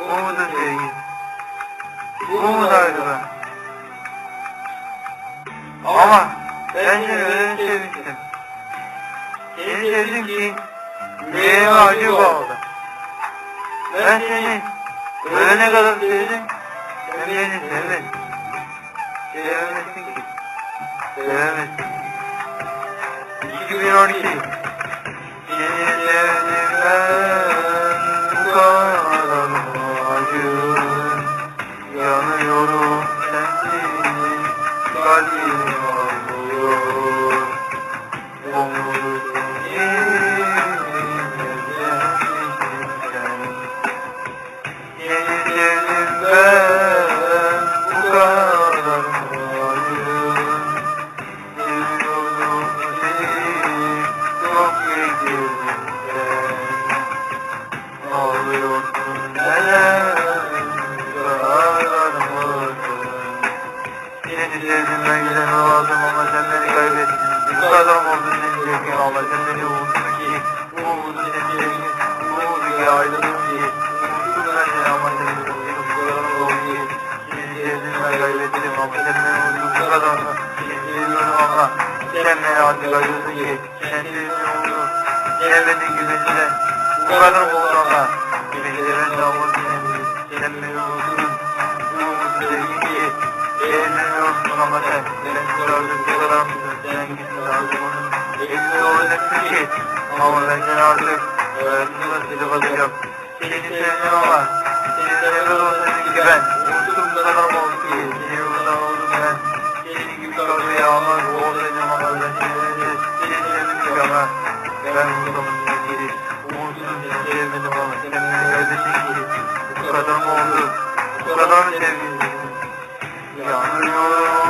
Umut'un sevgisi. Umut ayrılığı. Ama ben seni öyle sevmiştim. Seni sevdim ki yüreğime acı bağladı. Ben seni ölene kadar sevdim. Sen beni sevmedin. Sevemezsin ki. Sevemezsin. 2012 Seni sevdim ben güzel oldum ama sen beni kaybettin. Bu kadar mı oldu seni sevgim ama sen beni unuttun ki. Umudu seni sevgim Umudu ki ayrıldım ki. Unuttum ben seni ama seni sevdim Bu kadar oldu ki. Sevdim ben kaybettim ama sen beni unuttun Bu kadar Seni seviyorum ama sen beni artık ayrıldın ki. Sen sevdim onu Sevmedin güvenilen Bu kadar oldu ama onun Evinde olacaksın ki Ama ben seni artık Hayatımda silip atacağım Seni sevdim ama Seni sevmez olsaydım ki ben Unuttum kadar mı oldu ki Seni burada oldum ben Senin gibi kalmayı almaz olsaydım ama ben seni ki ama Ben unuttum seni Umutsuz seni sevmedim ama Sen beni kaybettin ki Bu kadar mı oldu Bu kadar mı sevdin Yanıyorum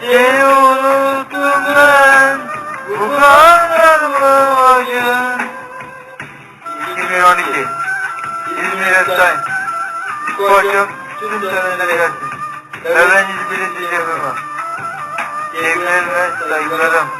Seni unuttum ben Bu kadar mı acı 2012 İzmir Bu akşam tüm sevenlere gelsin İzmir'e çiçeğim var Sevgilerim ve saygılarım